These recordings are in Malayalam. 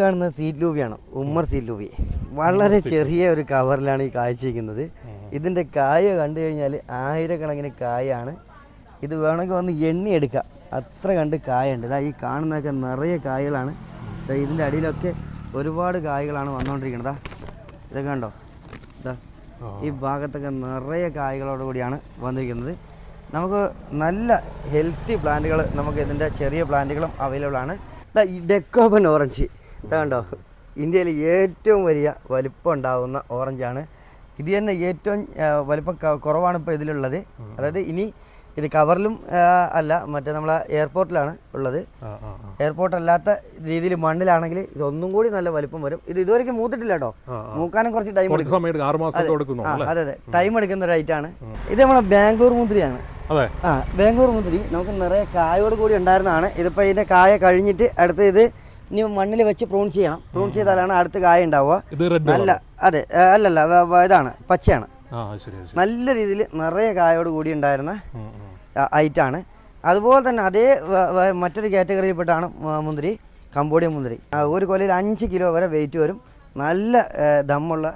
കാണുന്ന സീറ്റ് ലൂബിയാണ് ഉമ്മർ സീറ്റ് ലൂബി വളരെ ചെറിയ ഒരു കവറിലാണ് ഈ കാഴ്ചയ്ക്കുന്നത് ഇതിന്റെ കായ കണ്ടു കഴിഞ്ഞാൽ ആയിരക്കണക്കിന് കായാണ്. ഇത് വേണമെങ്കിൽ വന്ന് എണ്ണി എടുക്കാം. അത്ര കണ്ട് കായുണ്ട് ഇതാ ഈ കാണുന്നതൊക്കെ നിറയെ കായകളാണ്. ഇതിന്റെ അടിയിലൊക്കെ ഒരുപാട് കായകളാണ് വന്നുകൊണ്ടിരിക്കുന്നത് ഇതൊക്കെ കണ്ടോ? ഇതാ ഈ ഭാഗത്തൊക്കെ നിറയെ കായകളോട് കൂടിയാണ് വന്നിരിക്കുന്നത്. നമുക്ക് നല്ല ഹെൽത്തി പ്ലാന്റുകൾ നമുക്ക് ഇതിന്റെ ചെറിയ പ്ലാന്റുകളും അവൈലബിൾ ആണ്. ഡെക്കോബൻ ഓറഞ്ച്. കണ്ടോ ഇന്ത്യയിൽ ഏറ്റവും വലിയ വലിപ്പം ഉണ്ടാകുന്ന ഓറഞ്ചാണ്. ഇത് തന്നെ ഏറ്റവും വലിപ്പം കുറവാണ് ഇപ്പോൾ ഇതിലുള്ളത്. അതായത് ഇനി ഇത് കവറിലും അല്ല മറ്റേ നമ്മളെ എയർപോർട്ടിലാണ് ഉള്ളത്. എയർപോർട്ട് അല്ലാത്ത രീതിയിൽ മണ്ണിലാണെങ്കിൽ ഇത് ഒന്നും കൂടി നല്ല വലിപ്പം വരും. ഇത് ഇതുവരെ മൂത്തിട്ടില്ല കേട്ടോ. മൂക്കാനും കുറച്ച് ടൈം എടുക്കും. അതെ. അതെ ടൈം എടുക്കുന്ന ഒരു ഐറ്റാണ് ഇത് നമ്മളെ ബാംഗ്ലൂർ മുന്തിരിയാണ്. ആ ബാംഗ്ലൂർ മുന്തിരി. നമുക്ക് നിറയെ കായോട് കൂടി ഉണ്ടായിരുന്നതാണ്. ഇതിപ്പോൾ ഇതിന്റെ കായ കഴിഞ്ഞിട്ട് അടുത്ത ഇത് ഇനി മണ്ണിൽ വെച്ച് പ്രൂൺ ചെയ്യണം. പ്രൂൺ ചെയ്താലാണ് അടുത്ത കായ ഉണ്ടാവുക. നല്ല അതെ അല്ലല്ല ഇതാണ് പച്ചയാണ്. നല്ല രീതിയിൽ നിറയെ കായോട് കൂടി ഉണ്ടായിരുന്ന. ഐറ്റാണ് അതുപോലെ തന്നെ അതേ മറ്റൊരു കാറ്റഗറിയിൽപ്പെട്ടാണ് മുന്തിരി കമ്പോഡിയ മുന്തിരി. ഒരു കൊലയിൽ അഞ്ച് കിലോ വരെ വെയിറ്റ് വരും. നല്ല ദമ്മുള്ള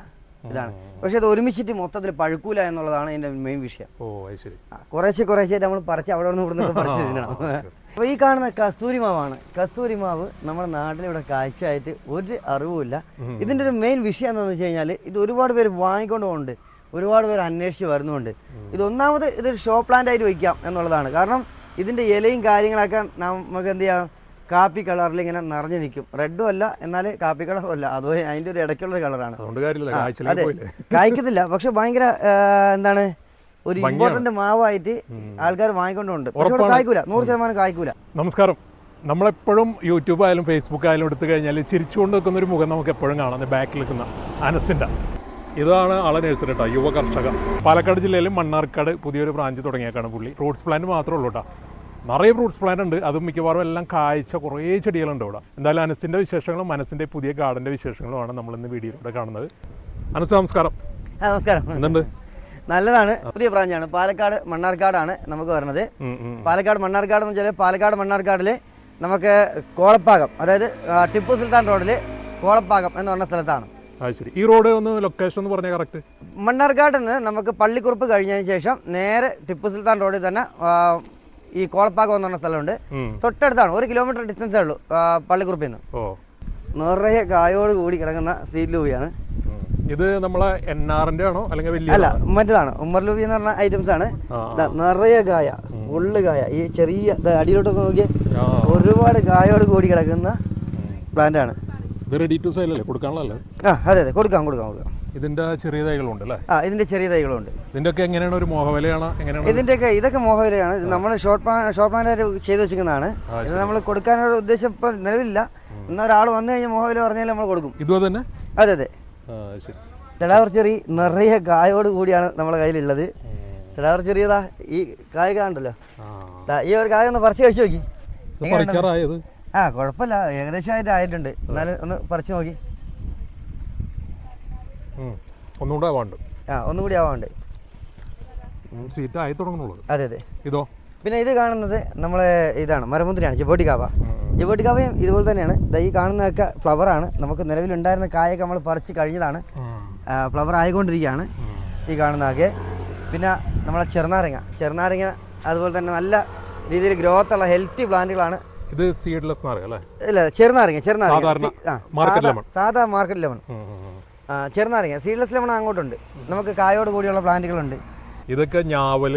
ഇതാണ്. പക്ഷെ അത് ഒരുമിച്ചിട്ട് മൊത്തത്തിൽ പഴുക്കൂല എന്നുള്ളതാണ് എന്റെ മെയിൻ വിഷയം. ഓ അത് ശരി. കുറേശ്ശെ കുറേശ്ശെ നമ്മൾ പറിച്ച് അവിടെ നിന്ന് ഇവിടുന്ന് പറിച്ച് തിന്നണം. അപ്പോൾ ഈ കാണുന്ന കസ്തൂരി മാവാണ്. കസ്തൂരി മാവ് നമ്മുടെ നാട്ടിലിവിടെ കാഴ്ചയായിട്ട് ഒരു അറിവുമില്ല. ഇതിന്റെ ഒരു മെയിൻ വിഷയം എന്താണെന്ന് വെച്ച് കഴിഞ്ഞാൽ ഇത് ഒരുപാട് പേര് വാങ്ങിക്കൊണ്ട് പോകുന്നുണ്ട് ഒരുപാട് പേര് അന്വേഷിച്ച് വരുന്നുണ്ട്. ഇത് ഒന്നാമത് ഇതൊരു ഷോ പ്ലാന്റ് ആയിട്ട് വയ്ക്കാം എന്നുള്ളതാണ്. കാരണം ഇതിന്റെ ഇലയും കാര്യങ്ങളൊക്കെ നമുക്ക് എന്ത് ചെയ്യാം? കാപ്പി കളറിൽ ഇങ്ങനെ നിറഞ്ഞു നിൽക്കും. റെഡും അല്ല എന്നാൽ കാപ്പി കളറും അല്ല. അതോ അതിന്റെ ഒരു ഇടയ്ക്കുള്ളൊരു കളറാണ്. അതെ. കായ്ക്കത്തില്ല. പക്ഷെ ഭയങ്കര എന്താണ് ഒരു ഇമ്പോർട്ടന്റ് മാവായിട്ട് ആൾക്കാർ വാങ്ങിക്കൊണ്ടുണ്ട്. പക്ഷെ കായ്ക്കൂല. നൂറ് ശതമാനം കായ്ക്കൂല. നമസ്കാരം. നമ്മളെപ്പോഴും യൂട്യൂബ് ആയാലും ഫേസ്ബുക്ക് ആയാലും എടുത്തു കഴിഞ്ഞാൽ ചിരിച്ചുകൊണ്ട് നിൽക്കുന്ന ഒരു മുഖം നമുക്ക് എപ്പോഴും കാണാം. ബാക്കിൽ നിൽക്കുന്ന അനസിന്റെ ഇതാണ് ആളെ നഴ്സറി കേട്ടോ യുവ കർഷക പാലക്കാട് ജില്ലയിലും മണ്ണാർക്കാട് പുതിയൊരു ബ്രാഞ്ച് തുടങ്ങിയേക്കാണ് പുള്ളി. ഫ്രൂട്ട്സ് പ്ലാന്റ് മാത്രമേ ഉള്ളൂ കേട്ടോ നിറയെ ഫ്രൂട്ട്സ് പ്ലാന്റ് ഉണ്ട്. അത് മിക്കവാറും എല്ലാം കാഴ്ച കുറേ ചെടികളുണ്ട് ഇവിടെ. എന്തായാലും അനസിന്റെ വിശേഷങ്ങളും മനസ്സിന്റെ പുതിയ ഗാർഡന്റെ വിശേഷങ്ങളുമാണ് നമ്മൾ ഇന്ന് വീഡിയോയിലൂടെ കാണുന്നത്. അനസ് നമസ്കാരം. നമസ്കാരം. എന്തുണ്ട്? നല്ലതാണ്. പുതിയ ബ്രാഞ്ചാണ് പാലക്കാട് മണ്ണാർക്കാടാണ് നമുക്ക് വരുന്നത്. പാലക്കാട് മണ്ണാർക്കാട് എന്ന് വെച്ചാൽ പാലക്കാട് മണ്ണാർക്കാടിൽ നമുക്ക് കോളപ്പാകം അതായത് ടിപ്പു സുൽത്താൻ റോഡിൽ കോളപ്പാകം എന്ന് പറഞ്ഞ സ്ഥലത്താണ്. ശരി. ഈ റോഡ് ഒന്ന് ലൊക്കേഷൻ എന്ന് പറഞ്ഞാൽ കറക്റ്റ് മണ്ണാർക്കാട് നിന്ന് നമുക്ക് പള്ളിക്കുറുപ്പ് കഴിഞ്ഞതിന് ശേഷം നേരെ ടിപ്പു സുൽത്താൻ റോഡിൽ തന്നെ ഈ കോളപ്പാകം എന്ന് പറഞ്ഞ സ്ഥലമുണ്ട്. തൊട്ടടുത്താണ്. ഒരു കിലോമീറ്റർ ഡിസ്റ്റൻസേ ഉള്ളൂ പള്ളിക്കുറുപ്പിൽ നിന്ന്. നിറയെ കായോട് കൂടി കിടക്കുന്ന സീറ്റ് ലൂവിയാണ് ഇത് നമ്മളെ എൻ ആറിന്റെ ആണോ അല്ലെങ്കിൽ വലിയ അല്ല മറ്റേതാണ്. ഉമ്മർ ലൂബി എന്ന് പറഞ്ഞ ഐറ്റംസ് ആണ്. നിറയെ കായ ഉള്ളു കായ. ഈ ചെറിയ അടിയിലോട്ടൊക്കെ നോക്കിയേ. ഒരുപാട് കായോട് കൂടി കിടക്കുന്ന പ്ലാന്റ് ആണ്. ഇത് റെഡി ടു സെയിൽ അല്ലേ? കൊടുക്കാനുള്ളതല്ലേ? ആ അതെ അതെ. കൊടുക്കാം കൊടുക്കാം കൊടുക്കാം. ഇതിന്റെ ചെറിയ തൈകളുണ്ട് അല്ലേ? ആ ഇതിന്റെ ചെറിയ തൈകളുണ്ട്. ഇതിന്റെ ഒക്കെ എങ്ങനെയാണ് ഒരു മോഹവിലയാണ്? എങ്ങനെയാണ്? ഇതിന്റെയൊക്കെ ഇതൊക്കെ മോഹവിലയാണ്. ഇത് നമ്മൾ ഷോർട്ട് പ്ലാൻ ഷോർട്ട് പ്ലാന്റ് ചെയ്തു വെച്ചിരിക്കുന്നതാണ്. ഇത് നമ്മൾ കൊടുക്കാനുള്ള ഉദ്ദേശം ഇപ്പം നിലവിലില്ല. എന്നാൽ ഒരാൾ വന്നു കഴിഞ്ഞാൽ മോഹവില പറഞ്ഞാൽ നമ്മൾ കൊടുക്കും. ഇതുപോലെ തന്നെ? അതെ അതെ. സെലാവർ ചെറി നിറയെ കായോട് കൂടിയാണ് നമ്മുടെ കയ്യിലുള്ളത്. സെഡാവർ ചെറിയതാ ഈ കായ കാണണ്ടല്ലോ ഈ ഒരു കായ ഒന്ന് പറിച്ച് കഴിച്ചു നോക്കി. ആ കുഴപ്പമില്ല. ഏകദേശമായിട്ട് ആയിട്ടുണ്ട്. എന്നാലും ഒന്ന് പറിച്ചു നോക്കി. ഒന്നുകൂടെ ആവാണ്ട്. ആ ഒന്നുകൂടി ആവാണ്ട്. സീറ്റ് ആയി തുടങ്ങുന്നുള്ളൂ അതെ അതെ. ഇതോ? പിന്നെ ഇത് കാണുന്നത് നമ്മളെ ഇതാണ് മരമുന്തിരിയാണ് ജബോട്ടി കാവ. ജബോട്ടി കാവയും ഇതുപോലെ തന്നെയാണ്. ഈ കാണുന്നതൊക്കെ ഫ്ലവറാണ് നമുക്ക് നിലവിലുണ്ടായിരുന്ന കായൊക്കെ നമ്മൾ പറിച്ച് കഴിഞ്ഞതാണ്. ഫ്ലവർ ആയിക്കൊണ്ടിരിക്കുകയാണ് ഈ കാണുന്നതൊക്കെ പിന്നെ നമ്മളെ ചെറുനാരങ്ങ. ചെറുനാരങ്ങ അതുപോലെ തന്നെ നല്ല രീതിയിൽ ഗ്രോത്ത് ഉള്ള ഹെൽത്തി പ്ലാന്റുകളാണ് ഇത് സീഡ്ലെസ് അല്ലേ? ഇല്ല ചെറുനാരങ്ങ ചെറുനാരങ്ങ. സാധാ-. മാർക്കറ്റ് ലെമൺ ചെറുനാരങ്ങ സീഡ്ലെസ് ലെമൺ അങ്ങോട്ടുണ്ട്. നമുക്ക് കായോട് കൂടിയുള്ള പ്ലാന്റുകളുണ്ട്. ഇതൊക്കെ ഞാവൽ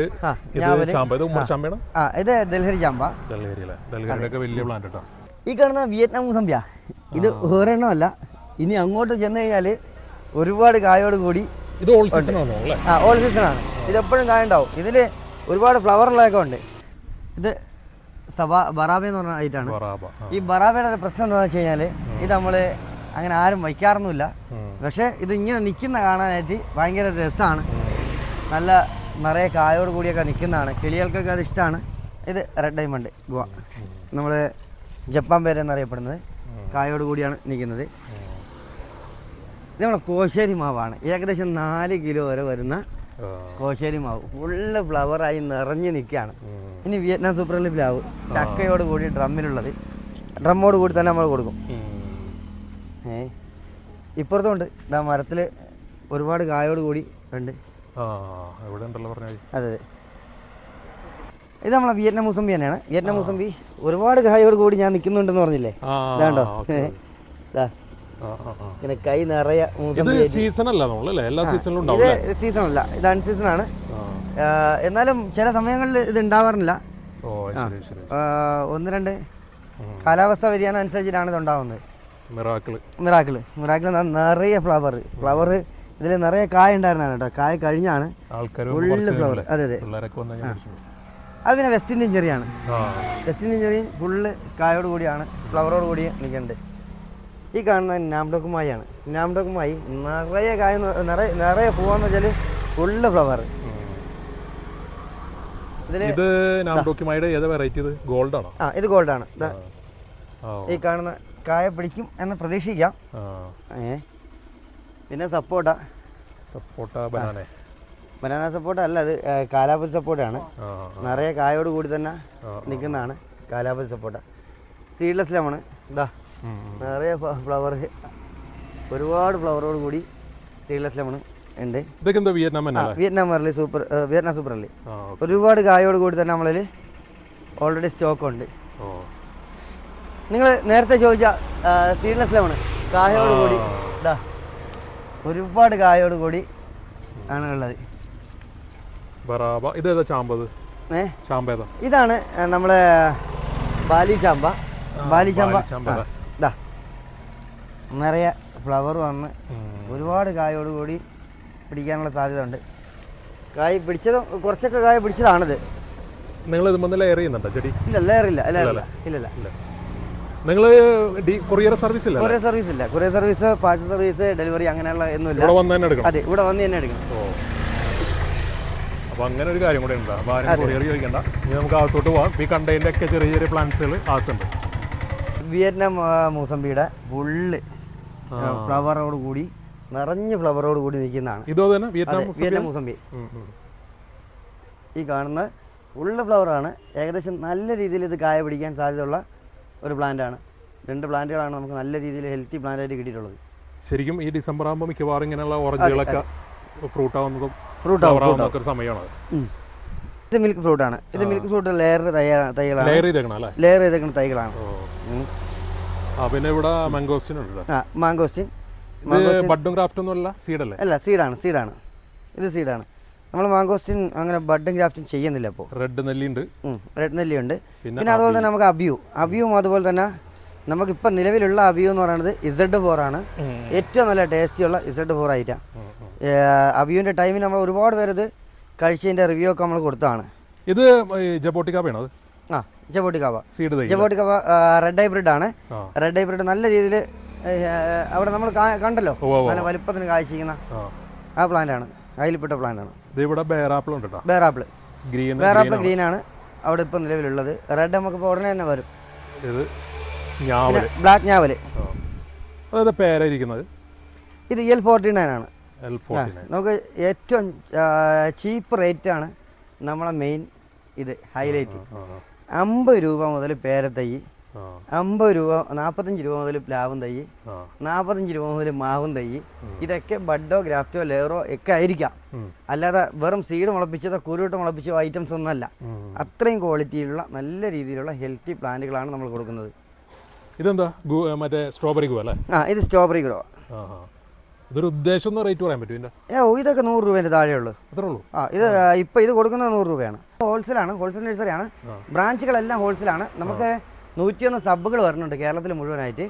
ഇത് ഡൽഹരി ചാമ്പ. വലിയ പ്ലാന്റ് ഈ കാണുന്ന വിയറ്റ്നാം മുസമ്പിയ ഇത് ഒരെണ്ണമല്ല. ഇനി അങ്ങോട്ട് ചെന്ന് കഴിഞ്ഞാൽ ഒരുപാട് കായോട് കൂടി ഇത് ഓൾ സീസൺ ആ ഓൾ സീസൺ ആണ്. ഇത് എപ്പോഴും കായ ഉണ്ടാവും. ഇതിൽ ഒരുപാട് ഫ്ലവറുള്ളതൊക്കെ ഉണ്ട്. ഇത് സബാ ബറാബ എന്ന് പറഞ്ഞ ഐറ്റാണ് ഈ ബറാബയുടെ പ്രശ്നം എന്താണെന്ന് വെച്ച് കഴിഞ്ഞാൽ ഇത് നമ്മൾ അങ്ങനെ ആരും വയ്ക്കാറൊന്നുമില്ല. പക്ഷെ ഇത് ഇങ്ങനെ നിൽക്കുന്ന കാണാനായിട്ട് ഭയങ്കര രസമാണ് നല്ല നിറയെ കായോട് കൂടിയൊക്കെ നിൽക്കുന്നതാണ്. കിളികൾക്കൊക്കെ അത് ഇഷ്ടമാണ്. ഇത് റെഡ് ഡയമണ്ട് ഗുവ. നമ്മൾ ജപ്പാൻ പേര് എന്നറിയപ്പെടുന്നത് കായോട് കൂടിയാണ് നിൽക്കുന്നത്. ഇത് നമ്മുടെ കോശേരി മാവാണ്. ഏകദേശം നാല് കിലോ വരെ വരുന്ന കോശേരി മാവ്. ഫുള്ള് ഫ്ലവറായി നിറഞ്ഞ് നിൽക്കുകയാണ്. ഇനി വിയറ്റ്നാം സൂപ്പർ ലിപ്പിലാവും പ്ലാവ്. ചക്കയോട് കൂടി ഡ്രമ്മിലുള്ളത്. ഡ്രമ്മോട് കൂടി തന്നെ നമ്മൾ കൊടുക്കും. ഏ? ഇപ്പുറത്തുണ്ട്. ഇതാ മരത്തിൽ ഒരുപാട് കായോട് കൂടി ഉണ്ട്. അതെ അതെ. ഇത് നമ്മളെ വിയറ്റ്നാം മുസംബി തന്നെയാണ്. വിയറ്റ്നാം മുസംബി ഒരുപാട് കായോട് കൂടി ഞാൻ നിൽക്കുന്നുണ്ടെന്ന് പറഞ്ഞില്ലേ? ഇതാണ്ടോ. ഇതാ. ഇങ്ങനെ കൈ നിറയെ സീസൺ അല്ല എല്ലാ സീസണിലും ഇത് സീസൺ അല്ല. ഇത് അൺസീസൺ ആണ്. എന്നാലും ചില സമയങ്ങളിൽ ഇത് ഉണ്ടാവാറില്ല. ഒന്ന് രണ്ട്. കാലാവസ്ഥ വ്യതിയാനം അനുസരിച്ചിട്ടാണ് ഇത് ഉണ്ടാവുന്നത്. മിറാക്കിൾ. മിറാക്കിൾ. മിറാക്കിൾ നിറയെ ഫ്ലവർ ഫ്ലവർ ഇതിൽ നിറയെ കായ ഉണ്ടായിരുന്നാണ് കേട്ടോ. കായ കഴിഞ്ഞാണ് ഫുള്ള് ഫ്ലവർ അതെ അതെ. അത് പിന്നെ വെസ്റ്റ് ഇന്ത്യൻ ചെറിയാണ്. വെസ്റ്റ് ഇന്ത്യൻ ചെറിയും ഫുള്ള് കായോട് കൂടിയാണ് ഫ്ലവറോട് കൂടി നിൽക്കുന്നുണ്ട് ഈ കാണുന്ന നാംഡോക്കുമായാണ്. നാംഡോക്കുമായി നിറയെ കായ നിറയെ നിറയെ പൂവാന്ന് വെച്ചാൽ ഫുള്ള് ഫ്ലവർ. ഇത് നാംഡോക്കിമായുടെ ഏതാ വെറൈറ്റി ഇത്? ഗോൾഡ് ആണോ? ആ ഇത് ഗോൾഡാണ് ദാ ആ. ഈ കാണുന്ന കായ പിടിക്കും എന്ന് പ്രതീക്ഷിക്കാം. ഏ. പിന്നെ സപ്പോട്ട. സപ്പോട്ട ബനാന. ബനാന സപ്പോട്ട അല്ല അത് സപ്പോർട്ട സപ്പോട്ടയാണ്. നിറയെ കായോട് കൂടി തന്നെ നിൽക്കുന്നതാണ് കാലാപ്പതി സപ്പോട്ട. സീഡ്ലെസ് ലെമൺ ഇതാ. നിറയെ ഫ്ലവർ ഒരുപാട് ഫ്ലവറോട് കൂടി സീഡ്ലെസ് ലെമൺ ഉണ്ട്. വിയറ്റ്നാം മറലി സൂപ്പർ വിയറ്റ്നാം സൂപ്പർ അല്ലേ? ഒരുപാട് കായോട് കൂടി തന്നെ നമ്മളിൽ ഓൾറെഡി സ്റ്റോക്ക് ഉണ്ട്. നിങ്ങൾ നേരത്തെ ചോദിച്ച സീഡ്ലെസ് ലെമൺ കായോട് കൂടി. ഇതാ ഒരുപാട് കായോട് കൂടി ആണ് ഉള്ളത്. ഇത് ചാമ്പത് ഏ? ഇതാണ് നമ്മളെ ബാലി ചാമ്പ. ബാലി ചാമ്പ. ഇതാ നിറയെ ഫ്ലവർ വന്ന് ഒരുപാട് കായോട് കൂടി പിടിക്കാനുള്ള സാധ്യത ഉണ്ട് കായ് പിടിച്ചത് കുറച്ചൊക്കെ കായ പിടിച്ചതാണിത്. നിങ്ങൾ ഇത് മുതൽ ലെയർ ചെയ്യുന്നുണ്ടോ ചെടി? ഇല്ല ലെയർ ഇല്ല. ഇല്ല ഇല്ല. ഇല്ല. നിങ്ങൾ കൊറിയർ സർവീസ് ഇല്ല കൊറിയർ സർവീസ് ഇല്ല courier service parcel service delivery അങ്ങനെയുള്ള ഒന്നുമില്ല ഇവിടെ വന്ന് തന്നെ എടുക്കണം. അതെ ഇവിടെ വന്ന് തന്നെ എടുക്കണം. അപ്പോൾ അങ്ങനെ ഒരു കാര്യം കൂടെ ഉണ്ട്. അപ്പോൾ ആരും കൊറിയർ ചോദിക്കണ്ട. ഇനി നമുക്ക് അകത്തോട്ട് പോവാം. ഈ കണ്ടെയ്നൊക്കെ ചെറിയ ചെറിയ പ്ലാന്റ്സുകൾ അകത്തുണ്ട്. വിയറ്റ്നാം മൂസംബിയുടെ ഫുള്ള് ഫ്ലവറോട് കൂടി നിറഞ്ഞ ഫ്ലവറോട് കൂടി നിൽക്കുന്നതാണ്. ഇതോ തന്നെ വിയറ്റ്നാം ഉം. ഈ കാണുന്ന ഫുള്ള് ഫ്ലവറാണ് ഏകദേശം നല്ല രീതിയിൽ ഇത് കായ പിടിക്കാൻ സാധ്യതയുള്ള ഒരു പ്ലാന്റാണ്. രണ്ട് പ്ലാന്റുകളാണ് നമുക്ക് നല്ല രീതിയിൽ ഹെൽത്തി പ്ലാന്റായിട്ട് കിട്ടിയിട്ടുള്ളത്. ശരിക്കും ഈ ഡിസംബർ ആകുമ്പോൾ മിക്കവാറും ഇങ്ങനെയുള്ള ഓറഞ്ചുകളൊക്കെ ഫ്രൂട്ട് ആവുന്നതും ഫ്രൂട്ട് ആവുന്നതൊക്കെ ഒരു സമയമാണ്? ഇത് മിൽക്ക് ഫ്രൂട്ട് ആണ് ഇത് മിൽക്ക് ഫ്രൂട്ട് ലെയർ തൈകളാണ്. ലെയർ ചെയ്തേക്കണം ലെയർ ചെയ്തേക്കുന്ന തൈകളാണ്. ആ പിന്നെ ഇവിടെ മാംഗോസ്റ്റിൻ ഉണ്ട് ആ മാങ്കോസ്റ്റിൻ ഇത് ബഡും ക്രാഫ്റ്റ് ഒന്നും അല്ല? സീഡല്ലേ അല്ല സീഡാണ് സീഡാണ് ഇത് സീഡാണ് നമ്മൾ മാങ്കോസ്റ്റിൻ അങ്ങനെ ബഡും ഗ്രാഫ്റ്റും ചെയ്യുന്നില്ല ഇപ്പോൾ റെഡ് നെല്ലിയുണ്ട്. റെഡ് നെല്ലിയുണ്ട്. പിന്നെ പിന്നെ അതുപോലെ തന്നെ നമുക്ക് അബിയു. അബിയും അതുപോലെ തന്നെ നമുക്കിപ്പോൾ നിലവിലുള്ള അബിയു എന്ന് പറയുന്നത് ഇസഡ് ഫോർ ആണ്. ഏറ്റവും നല്ല ടേസ്റ്റിയുള്ള ഇസഡ് ഫോർ ആയിട്ടാണ് അബിയുവിന്റെ ടൈമിൽ നമ്മൾ ഒരുപാട് പേര് ഇത് കഴിച്ചതിന്റെ റിവ്യൂ ഒക്കെ നമ്മൾ കൊടുത്തതാണ്. ഇത് ജബോട്ടിക്കാപ്പയാണോ അത്? ആ തൈ ജബോട്ടിക്കാവ റെഡ് ഹൈബ്രിഡ് ആണ്. റെഡ് ഹൈബ്രിഡ് നല്ല രീതിയിൽ അവിടെ നമ്മൾ കണ്ടല്ലോ. നല്ല വലുപ്പത്തിന് കാഴ്ചിക്കുന്ന ആ. പ്ലാന്റ് ആണ്. അതിൽപ്പെട്ട പ്ലാന്റ് ആണ്. ഇത് ഇവിടെ ബേറാപ്പിൾ ഉണ്ട് കേട്ടോ ബേറാപ്പിൾ ഗ്രീൻ ബേറാപ്പിൾ ഗ്രീൻ ആണ്. അവിടെ ഇപ്പോൾ നിലവിലുള്ളത്. റെഡ് നമുക്ക് ഇപ്പോൾ ഉടനെ തന്നെ വരും. ഇത് ഞാവൽ ബ്ലാക്ക് ഞാവൽ. ആ അതായത് പേരായിരിക്കുന്നത് ഇത് എൽ ഫോർട്ടി നയൻ ആണ് നമുക്ക് ഏറ്റവും ചീപ്പ് റേറ്റ് ആണ് നമ്മളെ മെയിൻ ഇത് ഹൈലൈറ്റ് അമ്പത് രൂപ മുതൽ പേരത്തൈ അമ്പത് രൂപ നാൽപ്പത്തഞ്ച് രൂപ മുതൽ പ്ലാവും തൈ നാപ്പത്തഞ്ച് നാൽപ്പത്തഞ്ച് രൂപ മുതൽ മാവും തൈ ഇതൊക്കെ ബഡോ ഗ്രാഫ്റ്റോ ലെയറോ ഒക്കെ ആയിരിക്കാം. അല്ലാതെ വെറും സീഡ് മുളപ്പിച്ചതോ കുരുവിട്ട് മുളപ്പിച്ചോ ഐറ്റംസ് ഒന്നല്ല. അത്രയും ക്വാളിറ്റിയിലുള്ള നല്ല രീതിയിലുള്ള ഹെൽത്തി പ്ലാന്റുകളാണ് നമ്മൾ കൊടുക്കുന്നത്. ഇതെന്താ? മറ്റേ സ്ട്രോബെറി ഗ്രോ അല്ലേ? ആ ഇത് സ്ട്രോബെറി ഗ്രോ ഇതൊരു ഉദ്ദേശം റേറ്റ് പറയാൻ പറ്റും ഏ ഇതൊക്കെ നൂറ് രൂപേന്റെ താഴെയുള്ളൂ. അത്രേ ഉള്ളൂ? ആ ഇത് ഇപ്പോൾ ഇത് കൊടുക്കുന്നത് നൂറ് രൂപയാണ്. ഹോൾസെയിലാണ് ഹോൾസെയിൽ ആണ് ബ്രാഞ്ചുകളെല്ലാം ഹോൾസെയിലാണ് നമുക്ക് നൂറ്റിയൊന്ന് സബ്ബുകൾ വരുന്നുണ്ട് കേരളത്തിൽ മുഴുവനായിട്ട്.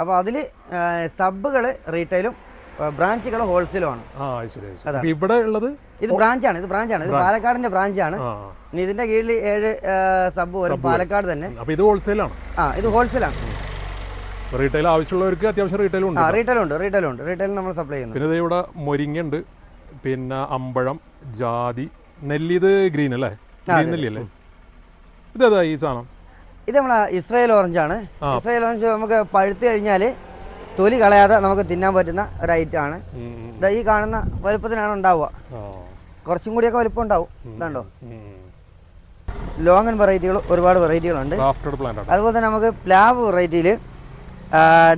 അപ്പൊ അതിൽ അതിൽ സബ്ബുകൾ റീറ്റെയിലും ബ്രാഞ്ചുകൾ ഹോൾസെയിലുമാണ്. ഇവിടെ ഉള്ളത് ഇത് ബ്രാഞ്ചാണ് ഇത് ബ്രാഞ്ചാണ്. ഇത് പാലക്കാടിന്റെ ബ്രാഞ്ചാണ്. ഇനി ഇതിന്റെ കീഴിൽ ഏഴ് സബ് വരും പാലക്കാട് തന്നെ. അപ്പോൾ ഇത് ഹോൾസെയിലാണ്? ആ ഇത് ഹോൾസെയിലാണ്. റീറ്റെയിൽ ആവശ്യമുള്ളവർക്ക് അത്യാവശ്യം റീറ്റെയിൽ ഉണ്ട് റീറ്റെയിൽ ഉണ്ട് റീറ്റെയിൽ ഉണ്ട്. റീറ്റെയിൽ നമ്മൾ സപ്ലൈ ചെയ്യുന്നു. പിന്നെ ഇവിടെ ഉണ്ട് പിന്നെ അമ്പഴം ജാതി നെല്ലി ഇത് ഗ്രീൻ അല്ലേ? ഗ്രീൻ നെല്ലി അല്ലേ? ഇതേതാ ഈ സാധനം? ഇത് നമ്മളെ ഇസ്രായേൽ ഓറഞ്ചാണ് ഇസ്രായേൽ ഓറഞ്ച് നമുക്ക് പഴുത്ത് കഴിഞ്ഞാൽ തൊലി കളയാതെ നമുക്ക് തിന്നാൻ പറ്റുന്ന ഒരു ഐറ്റം ആണ്. ഈ കാണുന്ന വലുപ്പത്തിനാണ് ഉണ്ടാവുക. കുറച്ചും കൂടിയൊക്കെ വലുപ്പം ഉണ്ടാവും. ഇതാണ്ടോ. ലോങ്ങൻ വെറൈറ്റികൾ ഒരുപാട് വെറൈറ്റികളുണ്ട് അതുപോലെ തന്നെ നമുക്ക് പ്ലാവ് വെറൈറ്റിയിൽ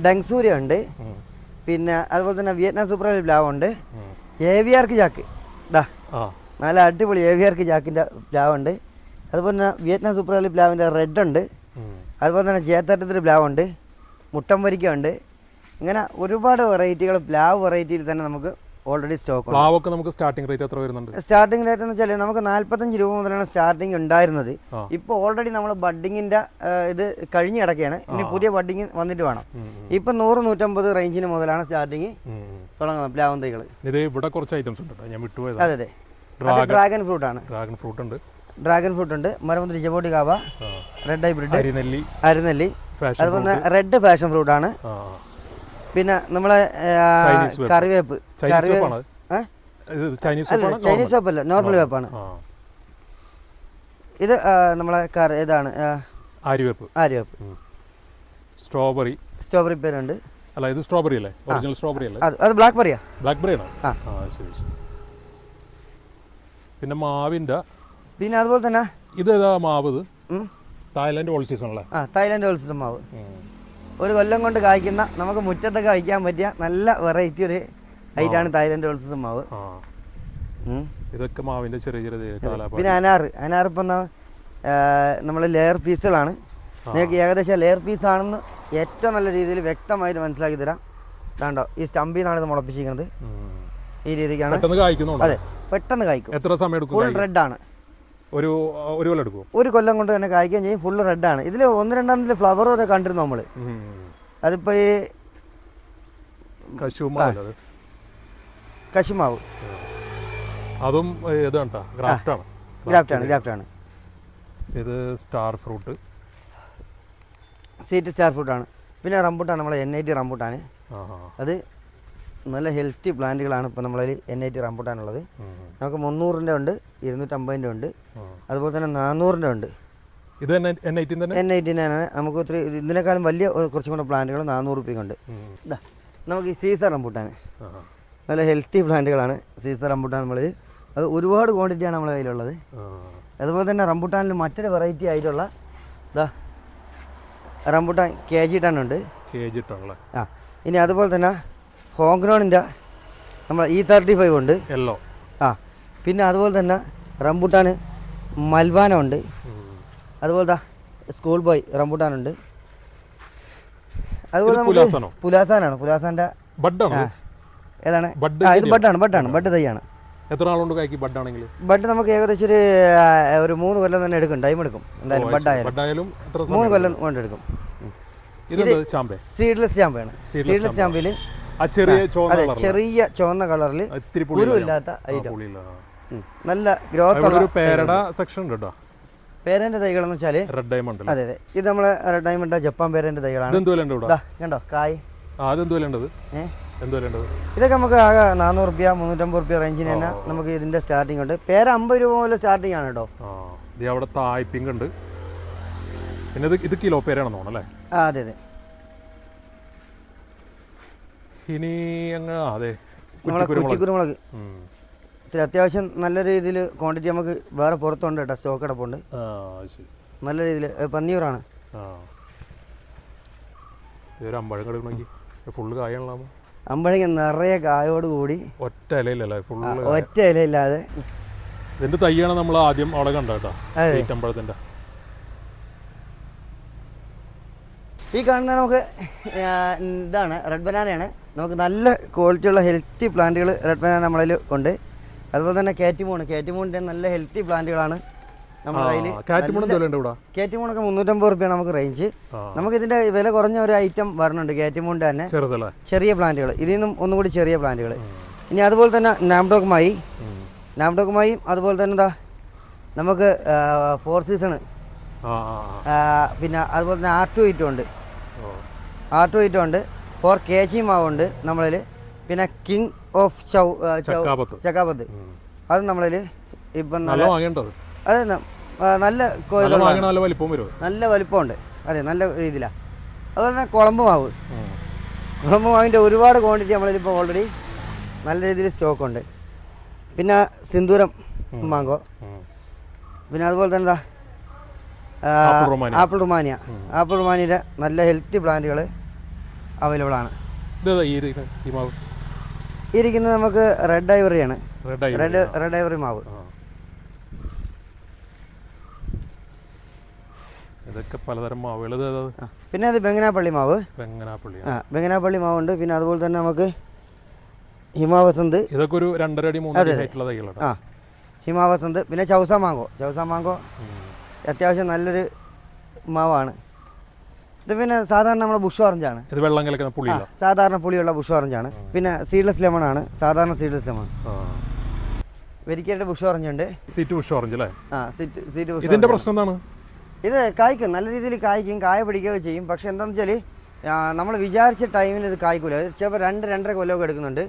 ഡെങ്സൂരി ഉണ്ട്. പിന്നെ അതുപോലെ തന്നെ വിയറ്റ്നാം സൂപ്പർ പ്ലാവ് ഉണ്ട്. ഏവിയാർക്ക് ചാക്ക്. ഇതാ നല്ല അടിപൊളി ആർക്ക് ചാക്കിന്റെ പ്ലാവ് ഉണ്ട്. അതുപോലെ തന്നെ വിയറ്റ്നാം സൂപ്പർ പ്ലാവിന്റെ റെഡ് ഉണ്ട്. അതുപോലെ തന്നെ ജേത്തട്ടത്തിൽ പ്ലാവ് ഉണ്ട് മുട്ടൻ വരിക്ക ഉണ്ട് ഇങ്ങനെ ഒരുപാട് വെറൈറ്റികൾ പ്ലാവ് വെറൈറ്റിയിൽ തന്നെ നമുക്ക് ഓൾറെഡി സ്റ്റോക്ക് പ്ലാവൊക്കെ നമുക്ക് സ്റ്റാർട്ടിംഗ് റേറ്റ് എത്ര വരുന്നുണ്ട്? സ്റ്റാർട്ടിംഗ് റേറ്റ് എന്ന് വെച്ചാൽ നമുക്ക് നാൽപ്പത്തഞ്ച് രൂപ മുതലാണ് സ്റ്റാർട്ടിംഗ് ഉണ്ടായിരുന്നത്. ഇപ്പോൾ ഓൾറെഡി നമ്മൾ ബഡ്ഡിങ്ങിന്റെ ഇത് കഴിഞ്ഞ് കിടക്കുകയാണ് ഇനി പുതിയ ബഡ്ഡിങ് വന്നിട്ട് വേണം. ഇപ്പൊ നൂറ് നൂറ്റമ്പത് റേഞ്ചിന് മുതലാണ് സ്റ്റാർട്ടിങ്. തുടങ്ങുന്നത് പ്ലാവൻ തൈകൾ ഇത് ഇവിടെ കുറച്ച് ഐറ്റംസ് ഉണ്ട്? ഞാൻ വിട്ടുപോയതാണ് അതെ അതെ. ഡ്രാഗൺ ഫ്രൂട്ട് ആണ്. ഡ്രാഗൺ ഫ്രൂട്ട് ഉണ്ട്. ഡ്രാഗൺ ഫ്രൂട്ട് ഉണ്ട്. മരമുന്തിരി ജബോട്ടി കാവ. റെഡ് ഹൈബ്രിഡ് അരിനെല്ലി അരിനെല്ലി അതുപോലെ റെഡ് ഫാഷൻ ഫ്രൂട്ട് ആണ്. പിന്നെ നമ്മളെ. കറിവേപ്പ്. ചൈനീസ് വേപ്പ് അല്ല വേപ്പല്ല നോർമൽ വേപ്പാണ് ഇത് നമ്മളെ കറി ഇതാണ് ആര്യവേപ്പ് ആര്യവേപ്പ് സ്ട്രോബെറി സ്ട്രോബെറി പേരുണ്ട്. അല്ല ഇത് സ്ട്രോബെറി അല്ലേ? ഒറിജിനൽ സ്ട്രോബെറി അല്ലേ? അത് ബ്ലാക്ക് ബെറിയാ ബ്ലാക്ക് ബെറി ആണ്. ആ ശരി ശരി. പിന്നെ മാവിന്റെ പിന്നെ അതുപോലെ തന്നെ ഇത് മാവ് തായ്ലാൻഡ് ഓൾ സീസൺ അല്ലേ? ആ തായ്ലാൻഡ് സീസൺ മാവ്. ഒരു കൊല്ലം കൊണ്ട് കായ്ക്കുന്ന നമുക്ക് മുറ്റത്തൊക്കെ വയ്ക്കാൻ പറ്റിയ നല്ല വെറൈറ്റി ഒരു ഐറ്റാണ് തായ്ലാൻഡ് സീസൺ മാവ്. ഇതൊക്കെ മാവിന്റെ ചെറിയ ചെറിയ പിന്നെ അനാറ്. അനാർ ഇപ്പം നമ്മൾ ലെയർ പീസുകളാണ് നിങ്ങൾക്ക് ഏകദേശം ലെയർ പീസ് ആണെന്ന് ഏറ്റവും നല്ല രീതിയിൽ വ്യക്തമായിട്ട് മനസ്സിലാക്കി തരാം. ഇതാണ്ടോ ഈ സ്റ്റമ്പിൽ നിന്നാണ് ഇത് മുളപ്പിച്ചിരിക്കുന്നത്. ഈ രീതിക്കാണ്. അതെ പെട്ടെന്ന് കായ്ക്കും. എത്ര സമയം എടുക്കും ഫുൾ റെഡ് റെഡാണ് ഒരു ഒരു കൊല്ലം എടുക്കും ഒരു കൊല്ലം കൊണ്ട് തന്നെ കായ്ക്കുകയും ചെയ്യും. ഫുള്ള് റെഡാണ് ഇതിൽ ഒന്ന് രണ്ടാം തീയതി ഫ്ലവർ വരെ കണ്ടിരുന്നു നമ്മൾ അതിപ്പോൾ ഈ കശുമാവ് അതും? ഇതാണ് ഗ്രാഫ്റ്റാണ് ഗ്രാഫ്റ്റാണ് ഗ്രാഫ്റ്റാണ് ഇത് സ്റ്റാർ ഫ്രൂട്ട് സീറ്റ് സ്റ്റാർ ഫ്രൂട്ടാണ് പിന്നെ റംബൂട്ടാണ് നമ്മളെ എൻ ഐ ടി റംബൂട്ടാണ് അത് നല്ല ഹെൽത്തി പ്ലാന്റുകളാണ് ഇപ്പോൾ നമ്മളിൽ എൻ ഐ ടി റംബൂട്ടാനുള്ളത്. നമുക്ക് മുന്നൂറിന്റെ ഉണ്ട് ഇരുന്നൂറ്റമ്പതിന്റെ ഉണ്ട് അതുപോലെ തന്നെ നാനൂറിന്റെ ഉണ്ട്. ഇത് N I T N I ടിനാണ് നമുക്ക് ഒത്തിരി ഇതിനേക്കാളും വലിയ കുറച്ചും കൂടെ പ്ലാന്റുകൾ നാനൂറ് റുപ്യക്കുണ്ട് ഉണ്ട്. നമുക്ക് ഈ സീസർ റംബൂട്ടാൻ. നല്ല ഹെൽത്തി പ്ലാന്റുകളാണ് സീസർ റംബൂട്ടാൻ നമ്മളിൽ അത് ഒരുപാട് ക്വാണ്ടിറ്റിയാണ് നമ്മളെ കയ്യിലുള്ളത്. അതുപോലെ തന്നെ റംബൂട്ടാനിൽ മറ്റൊരു വെറൈറ്റി ആയിട്ടുള്ള ഇതാ റംബൂട്ടാൻ കെ ജി ഉണ്ട്. കെ ജി ആ. ഇനി അതുപോലെ തന്നെ ഹോങ്ക്രോണിന്റെ നമ്മൾ ഇ തേർട്ടി ഫൈവ് ഉണ്ട്. യെല്ലോ ആ പിന്നെ അതുപോലെ തന്നെ റംബുട്ടാൻ മൽവാന ഉണ്ട്. അതുപോലെ സ്കൂൾ ബോയ് റംബുട്ടാനുണ്ട് അതുപോലെ നമുക്ക് പുലാസാനോ? പുലാസാനാണ്. പുലാസാന്റെ ഏതാണ്? ഇത് ബഡാണ് ബഡാണ് ബഡ് തൈയാണ്. എത്ര നാളുകൊണ്ട് കായ്ക്ക് ബഡാണെങ്കിൽ ബഡ് നമുക്ക് ഏകദേശം ഒരു ഒരു മൂന്ന് കൊല്ലം തന്നെ എടുക്കും ടൈം എടുക്കും. എന്തായാലും ബഡായാലും മൂന്ന് കൊല്ലം കൊണ്ട് എടുക്കും. ഇത് ചാമ്പേ? സീഡ്ലെസ് ചാമ്പയാണ്. സീഡ്ലെസ് ചാമ്പയിൽ അതെ ചെറിയ ചുവന്ന കളറിൽ ഇല്ലാത്ത ഐറ്റം. നല്ല ഗ്രോത്ത് ഉള്ള പേരട സെക്ഷൻ ഉണ്ട് കേട്ടോ. എന്ന് തൈകളെന്ന് വെച്ചാൽ റെഡ് ഡയമണ്ട് അതെ അതെ. ഇത് നമ്മളെ റെഡ് ഡയമണ്ട് ജപ്പാൻ പേരന്റെ തൈകളാണ്. കണ്ടോ കായ്. ഇതൊക്കെ നമുക്ക് ആകെ നാനൂറ് റുപ്യ മുന്നൂറ്റമ്പത് റുപ്യ റേഞ്ചിന് തന്നെ നമുക്ക് ഇതിന്റെ സ്റ്റാർട്ടിംഗ് ഉണ്ട്. പേര് അമ്പത് രൂപ മുതൽ സ്റ്റാർട്ടിംഗ് ആണ് കേട്ടോ. അവിടെ തായ്പിങ്ക് ഉണ്ട്. പിന്നെ ഇത് കിലോ പേരാണെന്ന് തോന്നുന്നു അല്ലേ? അതെ അതെ. ഇനി അങ്ങ് അതെ. നമ്മളെ കുറ്റിക്കുരുമുളക്. ഇത്തിരി അത്യാവശ്യം നല്ല രീതിയിൽ ക്വാണ്ടിറ്റി നമുക്ക് വേറെ പുറത്തുണ്ട് കേട്ടോ സ്റ്റോക്ക് കിടപ്പുണ്ട് ആ നല്ല രീതിയിൽ പന്നിയൂറാണ് അമ്പഴം കടുക്കണമെങ്കിൽ ഫുള്ള് കായാണല്ലോ അമ്പഴങ്ങ നിറയെ കായോട് കൂടി. ഒറ്റ ഫുള്ള് ഒറ്റ ഇലയില്ലാതെ. ഇതിന്റെ തൈയാണ് നമ്മൾ ആദ്യം അവിടെ കണ്ട. അമ്പഴത്തിന്റെ. ഈ കാണുന്ന നമുക്ക് ഇതാണ് റെഡ് ബനാനയാണ് നമുക്ക് നല്ല ക്വാളിറ്റിയുള്ള ഹെൽത്തി പ്ലാന്റുകൾ റെഡ് ബനാന നമ്മളതിൽ ഉണ്ട്. അതുപോലെ തന്നെ കാറ്റിമൂൺ കാറ്റിമോണിന്റെ നല്ല ഹെൽത്തി പ്ലാന്റുകളാണ് കാറ്റിമോണൊക്കെ മുന്നൂറ്റമ്പത് റുപ്യാണ് നമുക്ക് റേഞ്ച് നമുക്ക് ഇതിന്റെ വില കുറഞ്ഞ ഒരു ഐറ്റം വരുന്നുണ്ട് കാറ്റിമോണിന്റെ തന്നെ. ചെറിയ പ്ലാന്റുകൾ ഇതിൽ നിന്നും ഒന്നും കൂടി ചെറിയ പ്ലാന്റുകൾ ഇനി അതുപോലെ തന്നെ നാംഡോക്കുമായി. നാംഡോക്കുമായും അതുപോലെ തന്നെ എന്താ? നമുക്ക് ഫോർ സീസൺ. പിന്നെ അതുപോലെ തന്നെ ആർ ടു ഐറ്റം ഉണ്ട്. ആർ ടു ഐറ്റം ഉണ്ട്. ഫോർ കെ ജി മാവുണ്ട് നമ്മളിൽ പിന്നെ കിങ് ഓഫ് ചൗ ചക്കാപത്ത്. അത് നമ്മളിൽ ഇപ്പം നല്ല അത്. നല്ല നല്ല വലിപ്പമുണ്ട്. അതെ നല്ല രീതിയിലാണ് അതുപോലെ തന്നെ കുളമ്പ് മാവ്. കുളമ്പ് മാവിന്റെ ഒരുപാട് ക്വാണ്ടിറ്റി നമ്മളിലിപ്പോൾ ഓൾറെഡി നല്ല രീതിയിൽ സ്റ്റോക്ക് ഉണ്ട്. പിന്നെ സിന്ദൂരം മാങ്കോ. പിന്നെ അതുപോലെ തന്നെ എന്താ. ആപ്പിൾ റുമാനിയ. ആപ്പിൾ റുമാനിയുടെ നല്ല ഹെൽത്തി പ്ലാന്റുകൾ അവൈലബിൾ ആണ്. ഇരിക്കുന്നത് നമുക്ക് റെഡ് ഐവറിയാണ് റെഡ് റെഡ് ഡൈവറി ഐവറി മാവ്. ഇതൊക്കെ പലതരം മാവുകൾ. പിന്നെ അത് ബെങ്ങനാപ്പള്ളി മാവ്. ബെങ്ങനാപ്പള്ളി. ആ ഉണ്ട് മാവുണ്ട്. പിന്നെ അതുപോലെ തന്നെ നമുക്ക് ഹിമാവസന്ത്. ഇതൊക്കെ ഒരു രണ്ടര അടി ആ. ഹിമാവസന്ത്. പിന്നെ ചൗസ മാങ്കോ ചൗസ മാങ്കോ അത്യാവശ്യം നല്ലൊരു മാവാണ്. ഇത് പിന്നെ സാധാരണ നമ്മുടെ ബുഷ് ഓറഞ്ചാണ് ഇത് വെള്ളം കലക്കുന്ന പുളി സാധാരണ പുളിയുള്ള ബുഷ് ഓറഞ്ച് ആണ്. പിന്നെ സീഡ്ലെസ് ലെമൺ ആണ്. സാധാരണ സീഡ്ലെസ് ലെമൺ ആ. വെരിക്കേണ്ട ബുഷ് ഓറഞ്ച് ഉണ്ട്. സീറ്റ് ബുഷ് ഓറഞ്ച് അല്ലേ? ആ സീറ്റ് സീറ്റ് ബുഷ് ഇതിന്റെ പ്രശ്നം എന്താണ്? ഇത് കായ്ക്കും നല്ല രീതിയിൽ കായ്ക്കും കായ പിടിക്കുകയൊക്കെ ചെയ്യും. പക്ഷെ എന്താണെന്ന് വെച്ചാൽ നമ്മൾ വിചാരിച്ച ടൈമിൽ ഇത് കായ്ക്കൂല. ചിലപ്പോൾ രണ്ട് രണ്ടര കൊല്ലമൊക്കെ എടുക്കുന്നുണ്ട്.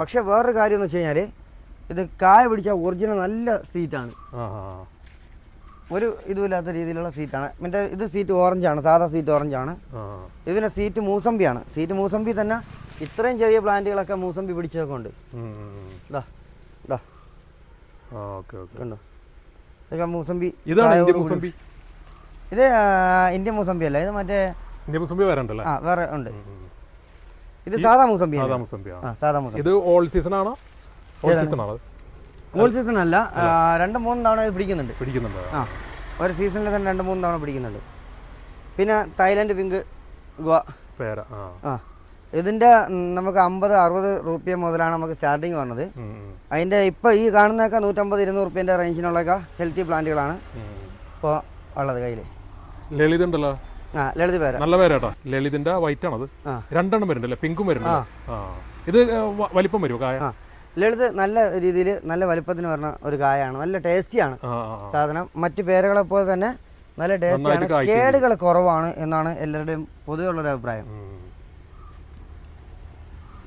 പക്ഷെ വേറൊരു കാര്യം എന്ന് വെച്ച് കഴിഞ്ഞാൽ ഇത് കായ പിടിച്ച ഒറിജിനൽ നല്ല സീറ്റാണ് ഒരു ഇതുമില്ലാത്ത രീതിയിലുള്ള സീറ്റാണ്. മറ്റേ ഇത് സീറ്റ് ഓറഞ്ചാണ് സാധാ സീറ്റ് ഓറഞ്ചാണ്. ആണ് ഇതിന് സീറ്റ് മൂസമ്പിയാണ്. സീറ്റ് മൂസമ്പി തന്നെ ഇത്രയും ചെറിയ പ്ലാന്റുകളൊക്കെ മൂസമ്പി പിടിച്ചതൊക്കെ ഉണ്ട് കണ്ടോ? ഇതൊക്കെ മൂസമ്പി ഇതാണ് മുസമ്പി? ഇത് ഇന്ത്യൻ മൂസമ്പി അല്ല ഇത് മറ്റേ ഇന്ത്യ വേറെ വരണ്ടല്ലേ ആ വേറെ ഉണ്ട്. ഇത് സാധാ മൂസമ്പി സാധാ മുസമ്പി സാധാ മൂസമ്പി. ഇത് ഓൾ സീസൺ ആണോ ഓൾ സീസൺ ആണോ ഓൾ സീസൺ അല്ല. രണ്ട് മൂന്ന് തവണ ഇത് പിടിക്കുന്നുണ്ട്. പിടിക്കുന്നുണ്ട്? ആ ഒരു സീസണിൽ തന്നെ രണ്ട് മൂന്ന് തവണ പിടിക്കുന്നുണ്ട്. പിന്നെ തായ്ലൻഡ് പിങ്ക് ഗോവ. പേര ആ. ഇതിന്റെ നമുക്ക് അമ്പത് അറുപത് റുപ്യ മുതലാണ് നമുക്ക് സ്റ്റാർട്ടിങ് വന്നത്. അതിന്റെ ഇപ്പൊ ഈ കാണുന്നതൊക്കെ നൂറ്റമ്പത് ഇരുന്നൂറ് റുപ്യന്റെ റേഞ്ചിനുള്ളൊക്കെ ഹെൽത്തി പ്ലാന്റുകളാണ് ഇപ്പൊ ഇപ്പോൾ ഉള്ളത് കയ്യിൽ ലളിത് ഉണ്ടല്ലോ ആ ലളിത് പേര. നല്ല പേരാട്ടോ. ലളിതിന്റെ വൈറ്റ് ആണത്. രണ്ടെണ്ണം വരുന്നുണ്ടല്ലേ? പിങ്കും വരുന്നുണ്ട് ഇത് വലിപ്പം വരുമോ കായ? ലളിത് നല്ല രീതിയിൽ നല്ല വലിപ്പത്തിന് വരുന്ന ഒരു കായാണ്. നല്ല ടേസ്റ്റിയാണ്. സാധനം. മറ്റു പേരുകളെ പോലെ തന്നെ നല്ല ടേസ്റ്റിയാണ് കേടുകൾ കുറവാണ് എന്നാണ് എല്ലാവരുടെയും പൊതുവെയുള്ളൊരു അഭിപ്രായം. ഉം.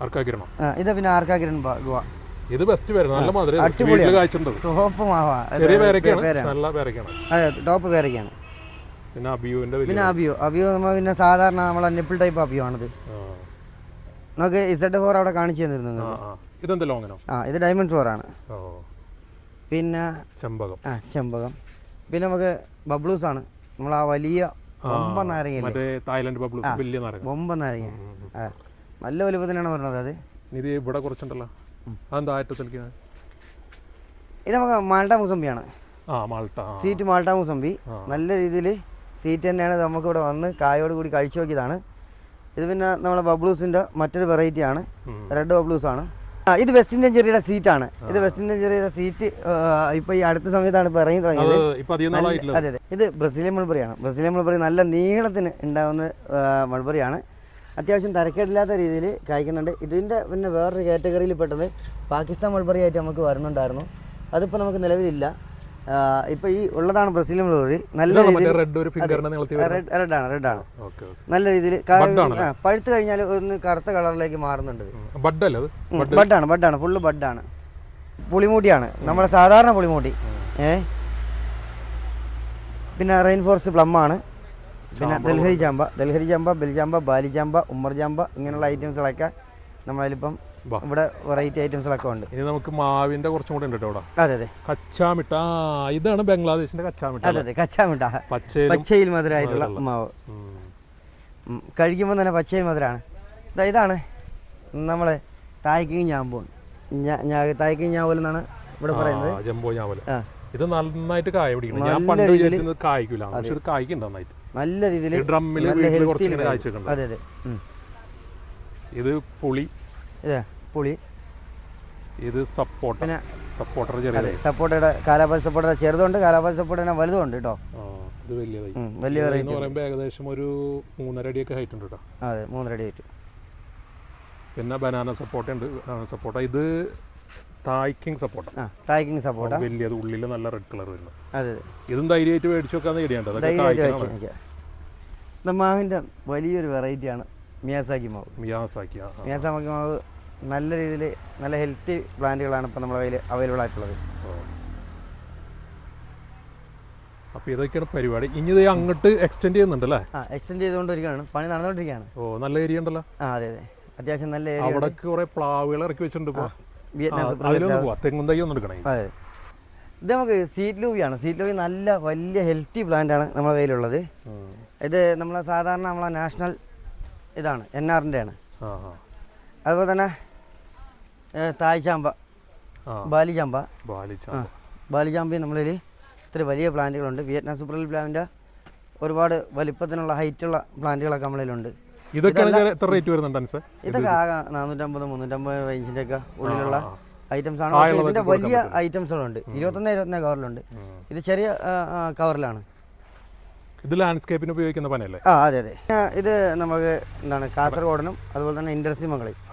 ആർക്കാക്കിരണോ ഇത് പിന്നെ ആർക്കാഗിരൻ ഗുവ. ഇത് ബെസ്റ്റ് പേര് നല്ല മധുരം അടിപൊളി ടോപ്പ് മാവാ. ചെറിയ പേരൊക്കെയാണ്. നല്ല പേരക്കാണ് അതെ ടോപ്പ് പേരക്കാണ് പിന്നെ അബിയുവിന്റെ വലിയ പിന്നെ അബിയോ. അബിയോ നമ്മൾ പിന്നെ സാധാരണ നമ്മളെ നിപ്പിൾ ടൈപ്പ് അബിയോ ആണിത്. നമുക്ക് ഇസഡ് ഫോർ അവിടെ കാണിച്ചു തന്നിരുന്നു. ഇതെന്താ ലോങ്ങനോ? ആ ഇത് ഡയമണ്ട് ഫ്ലോർ ആണ്. പിന്നെ ചെമ്പകം. ആ ചെമ്പകം. പിന്നെ നമുക്ക് ബബ്ലൂസ് ആണ്. നമ്മൾ ആ വലിയ ബൊമ്പ മറ്റേ തായ്ലൻഡ് ബബ്ലൂസ് വലിയ നാരങ്ങ. ബൊമ്പ നാരങ്ങ. നല്ല വലുപ്പത്തിനാണ് പറഞ്ഞത് അത്. ഇത് ഇവിടെ കുറച്ചുണ്ടല്ലോ. അതെന്താ ആറ്റത്തിലേക്ക് ഇത് നമുക്ക് മാൾട്ട മുസംബിയാണ് സീറ്റ് മാൾട്ട മുസംബി നല്ല രീതിയിൽ സീറ്റ് തന്നെയാണ് നമുക്ക് ഇവിടെ വന്ന് കായോട് കൂടി കഴിച്ചു നോക്കിയതാണ്. ഇത് പിന്നെ നമ്മളെ ബബ്ലൂസിന്റെ മറ്റൊരു വെറൈറ്റി ആണ്. റെഡ് ബബ്ലൂസ് ആണ്. ഇത് വെസ്റ്റ് ഇന്ത്യൻ ചെറിയുടെ സീറ്റാണ് ഇത് വെസ്റ്റ് ഇന്ത്യൻ ചെറിയുടെ സീറ്റ് ഇപ്പൊ ഈ അടുത്ത സമയത്താണ് ഇപ്പോൾ ഇറങ്ങി തുടങ്ങിയത്. ഇപ്പൊ അതെ അതെ. ഇത് ബ്രസീലിയൻ മൾബറിയാണ് ബ്രസീലിയൻ മൾബറി നല്ല നീളത്തിന് ഉണ്ടാവുന്ന മൾബറിയാണ് അത്യാവശ്യം തരക്കേടില്ലാത്ത രീതിയിൽ കായ്ക്കുന്നുണ്ട്. ഇതിന്റെ പിന്നെ വേറൊരു കാറ്റഗറിയിൽ പെട്ടത് പാകിസ്ഥാൻ മൾബറി ആയിട്ട് നമുക്ക് വരുന്നുണ്ടായിരുന്നു. അതിപ്പോൾ നമുക്ക് നിലവിലില്ല. ഇപ്പോൾ ഈ ഉള്ളതാണ് ബ്രസീലിയൻ ബ്ലൂറി നല്ല റെഡ് നീളത്തിൽ റെഡ് റെഡാണ് റെഡാണ് ഓക്കെ ഓക്കെ. നല്ല രീതിയിൽ? പഴുത്ത് കഴിഞ്ഞാൽ ഒന്ന് കറുത്ത കളറിലേക്ക് മാറുന്നുണ്ട്. ബഡാണ് ബഡാണ് ഫുള്ള് ബഡാണ് പുളിമൂട്ടിയാണ് നമ്മുടെ സാധാരണ പുളിമൂട്ടി. ഏ? പിന്നെ റെയിൻ ഫോറസ്റ്റ് പ്ലം ആണ്. പിന്നെ ഡൽഹരി ചാമ്പ ഡൽഹരി ചാമ്പ ബെൽചാമ്പ ബാലി ചാമ്പ ഉമ്മർ ചാമ്പ ഇങ്ങനെയുള്ള ഐറ്റംസുകളൊക്കെ നമ്മളതിലിപ്പം. ഇവിടെ വെറൈറ്റി ഐറ്റംസുകളൊക്കെ ഉണ്ട്. ഇനി നമുക്ക് മാവിന്റെ കുറച്ചും കൂടെ ഉണ്ട് കേട്ടോ അതെ അതെ. കച്ചാമിട്ട. ആ ഇതാണ് ബംഗ്ലാദേശിന്റെ കച്ചാമിട്ട അതെ അതെ. കച്ചാമിട്ട. പച്ചയിൽ മധുരമായിട്ടുള്ള മാവ്. കഴിക്കുമ്പോൾ തന്നെ പച്ചയിൽ മധുരമാണ് ഇതാ ഇതാണ്. നമ്മളെ തായ്ക്കും ഞാമ്പൂൺ തായ്ക്കും ഞാവൽ എന്നാണ് ഇവിടെ പറയുന്നത്. ജംബോ ഞാവൽ ഇത് നന്നായിട്ട് കായ പിടിക്കണം. ഞാൻ നല്ല പണ്ട് വിചാരിച്ചത് കായ്ക്കില്ല പക്ഷെ ഇത് കായ്ക്കുണ്ട് നന്നായിട്ട്. നല്ല രീതിയിൽ ഡ്രമ്മിൽ കുറച്ച് കായ്ച്ചിട്ടുണ്ട്. അതെ അതെ. ഇത് പുളി ഇതാ പുളി. ഇത് സപ്പോർട്ട് പിന്നെ സപ്പോർട്ടർ ചെറിയ അതെ സപ്പോർട്ടയുടെ കാലാപാൽ സപ്പോർട്ട ചെറുതുണ്ട് കാലാപാൽ സപ്പോർട്ട വലുതുണ്ട് കേട്ടോ ഇത് വലിയ വലിയ വെറൈറ്റി എന്ന് പറയുമ്പോൾ ഏകദേശം ഒരു മൂന്നര അടിയൊക്കെ ഹൈറ്റ് ഉണ്ട് കേട്ടോ അതെ മൂന്നര അടി ഹൈറ്റ് പിന്നെ ബനാന സപ്പോർട്ട് ഉണ്ട്. ബനാന സപ്പോർട്ട ഇത് തായ്ക്കിങ് സപ്പോർട്ട് തായ്ക്കിങ് വലിയ വലിയത് ഉള്ളിൽ നല്ല റെഡ് കളർ വരുന്നത് അതെ അതെ. ഇതും ധൈര്യമായിട്ട് മേടിച്ചു വെക്കാൻ നോക്കിയാൽ ഇത് മാവിന്റെ വലിയൊരു വെറൈറ്റിയാണ് മിയാസാക്കി മാവ് മിയാസാക്കി. മിയാസാക്കി മാവ് നല്ല രീതിയിൽ നല്ല ഹെൽത്തി പ്ലാന്റുകളാണ് ഇപ്പോൾ നമ്മുടെ കയ്യിൽ അവൈലബിൾ ആയിട്ടുള്ളത്. അപ്പോൾ ഇതൊക്കെയാണ് പരിപാടി. ഇനി ഇത് അങ്ങോട്ട് എക്സ്റ്റെൻഡ് ചെയ്യുന്നുണ്ടല്ലേ? ആ എക്സ്റ്റെൻഡ് ചെയ്തുകൊണ്ടിരിക്കുകയാണ്. പണി നടന്നുകൊണ്ടിരിക്കുകയാണ്. ഓ നല്ല ഏരിയ ഉണ്ടല്ലോ? ആ അതെ അതെ. അത്യാവശ്യം നല്ല ഏരിയ അവിടെ കുറെ പ്ലാവുകൾ ഇറക്കി വെച്ചിട്ടുണ്ട് ഇപ്പോൾ വിയറ്റ്നാം സൂപ്പർ തെങ്ങും തൈ ഒന്നും എടുക്കണേ. അതെ. ഇത് നമുക്ക് സീറ്റ് ലൂവിയാണ് സീറ്റ് ലൂവി നല്ല വലിയ ഹെൽത്തി പ്ലാന്റ് ആണ് നമ്മുടെ കയ്യിലുള്ളത്. ഇത് നമ്മളെ സാധാരണ നമ്മളെ നാഷണൽ ഇതാണ് എൻ ആറിന്റെ ആണ് അതുപോലെ തന്നെ തായ്ചാമ്പ തായ് ചാമ്പ ആ. ബാലി ചാമ്പ ബാലിച്ച ആ ബാലി ചാമ്പയും നമ്മളിൽ ഇത്ര വലിയ പ്ലാന്റുകളുണ്ട്. വിയറ്റ്നാം സൂപ്പർ പ്ലാന്റിന്റെ ഒരുപാട് വലിപ്പത്തിനുള്ള ഹൈറ്റുള്ള പ്ലാന്റുകളൊക്കെ നമ്മളിലുണ്ട്. ഇതൊക്കെ എത്ര റേറ്റ് വരുന്നുണ്ട് സർ ഇതൊക്കെ ആകെ നാനൂറ്റമ്പത് മുന്നൂറ്റമ്പത് റേഞ്ചിന്റെ ഒക്കെ ഉള്ളിലുള്ള ഐറ്റംസ് ആണ്. ഇതിന്റെ വലിയ ഐറ്റംസുകളുണ്ട്. ഇരുപത്തൊന്ന് ഇരുപത്തൊന്ന് കവറിലുണ്ട്. ഇത് ചെറിയ കവറിലാണ്. ഇത് ലാൻഡ്സ്കേപ്പിന് ഉപയോഗിക്കുന്ന പനയല്ലേ ആ അതെ അതെ. ഇത് നമുക്ക് എന്താണ് കാസർഗോഡനും അതുപോലെ തന്നെ ഇൻഡർസി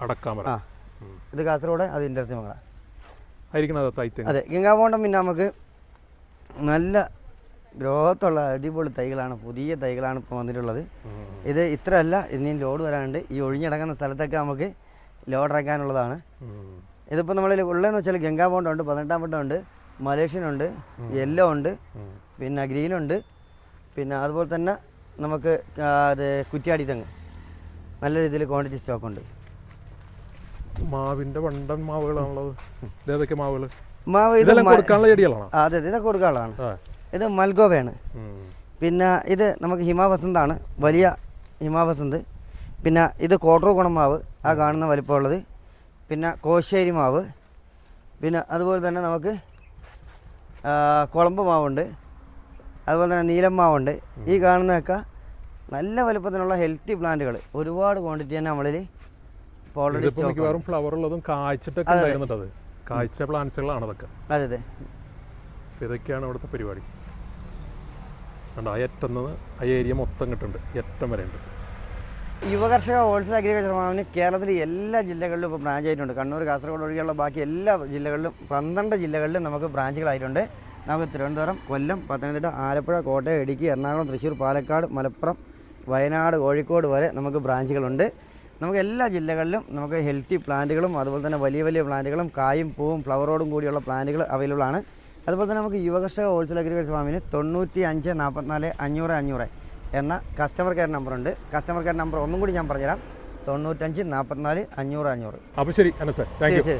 അടക്കാൻ ആ. ഇത് കാസർഗോഡ് അത് ഇൻഡർസി മംഗള ആയിരിക്കണം അതെ ഗംഗാപോണ്ടം പിന്നെ നമുക്ക് നല്ല ഗ്രോത്തുള്ള അടിപൊളി തൈകളാണ് പുതിയ തൈകളാണ് ഇപ്പോൾ വന്നിട്ടുള്ളത്. ഇത് ഇത്രയല്ല ഇനിയും ലോഡ് വരാനുണ്ട്. ഈ ഒഴിഞ്ഞിടങ്ങുന്ന സ്ഥലത്തൊക്കെ നമുക്ക് ലോഡ് ഇറക്കാനുള്ളതാണ്. ഇതിപ്പോൾ നമ്മളിൽ ഉള്ളതെന്ന് വെച്ചാൽ ഗംഗാപോണ്ടം ഉണ്ട് പതിനെട്ടാം ബോണ്ടുണ്ട് ഉണ്ട് മലേഷ്യൻ ഉണ്ട് യെല്ലോ ഉണ്ട് പിന്നെ ഗ്രീൻ ഉണ്ട് പിന്നെ അതുപോലെ തന്നെ നമുക്ക് അത് കുറ്റിയാടി തെങ്ങ്. നല്ല രീതിയിൽ ക്വാണ്ടിറ്റി സ്റ്റോക്ക് ഉണ്ട്. മാവിന്റെ വണ്ടൻ മാവുകളാണുള്ളത് ഇതേതൊക്കെ മാവുകൾ? മാവ് ഇത് കൊടുക്കാനുള്ള ചെടികളാണോ? അതെ അതെ ഇതൊക്കെ കൊടുക്കാനുള്ളതാണ്. ഇത് മൽഗോവയാണ്. പിന്നെ ഇത് നമുക്ക് ഹിമാവസന്താണ് വലിയ ഹിമാവസന്ത് പിന്നെ ഇത് കോട്ടറു ഗുണമാവ് ആ കാണുന്ന വലിപ്പമുള്ളത്. പിന്നെ കോശേരി മാവ്. പിന്നെ അതുപോലെ തന്നെ നമുക്ക് കുളമ്പ് മാവുണ്ട്. അതുപോലെ തന്നെ നീലമ്മാവുണ്ട്. ഈ കാണുന്നതൊക്കെ നല്ല വലുപ്പത്തിനുള്ള ഹെൽത്തി പ്ലാന്റുകൾ ഒരുപാട് ക്വാണ്ടിറ്റി തന്നെ നമ്മളിൽ ഇപ്പോൾ ഓൾറെഡി മിക്കവാറും ഫ്ലവർ ഉള്ളതും കായ്ച്ചിട്ടൊക്കെ ഉണ്ടായിരുന്നത് കായ്ച്ച പ്ലാന്റ്സുകളാണ് അതൊക്കെ. അതെ അതെ. ഇതൊക്കെയാണ് ഇവിടുത്തെ പരിപാടി. കണ്ടോ ആ അറ്റം ആ ഏരിയ മൊത്തം കിട്ടുന്നുണ്ട് ഈ അറ്റം വരെ ഉണ്ട്. യുവകർഷക ഹോൾസെയിൽ അഗ്രികൾച്ചർ ഫാമിന് കേരളത്തിലെ എല്ലാ ജില്ലകളിലും ഇപ്പോൾ ബ്രാഞ്ച് ആയിട്ടുണ്ട്. കണ്ണൂർ കാസർഗോഡ് ഒഴികെയുള്ള ബാക്കി എല്ലാ ജില്ലകളിലും പന്ത്രണ്ട് ജില്ലകളിലും നമുക്ക് ബ്രാഞ്ചുകളായിട്ടുണ്ട് നമുക്ക് തിരുവനന്തപുരം കൊല്ലം പത്തനംതിട്ട ആലപ്പുഴ കോട്ടയം ഇടുക്കി എറണാകുളം തൃശ്ശൂർ പാലക്കാട് മലപ്പുറം വയനാട് കോഴിക്കോട് വരെ നമുക്ക് ബ്രാഞ്ചുകളുണ്ട്. നമുക്ക് എല്ലാ ജില്ലകളിലും നമുക്ക് ഹെൽത്തി പ്ലാന്റുകളും അതുപോലെ തന്നെ വലിയ വലിയ പ്ലാന്റുകളും കായും പൂവും ഫ്ലവറോടും കൂടിയുള്ള പ്ലാന്റുകൾ അവൈലബിൾ ആണ്. അതുപോലെ തന്നെ നമുക്ക് യുവകർഷക ഹോൾസെയിൽ അഗ്രികൾച്ചർ ഫാമിന് തൊണ്ണൂറ്റി അഞ്ച് നാൽപ്പത്തിനാല് അഞ്ഞൂറ് അഞ്ഞൂറ് എന്ന കസ്റ്റമർ കെയർ നമ്പറുണ്ട് കസ്റ്റമർ കെയർ നമ്പർ ഒന്നും കൂടി ഞാൻ പറഞ്ഞുതരാം. തൊണ്ണൂറ്റഞ്ച് നാൽപ്പത്തിനാല് അഞ്ഞൂറ് അഞ്ഞൂറ്. അപ്പോൾ ശരി സാർ. Thank you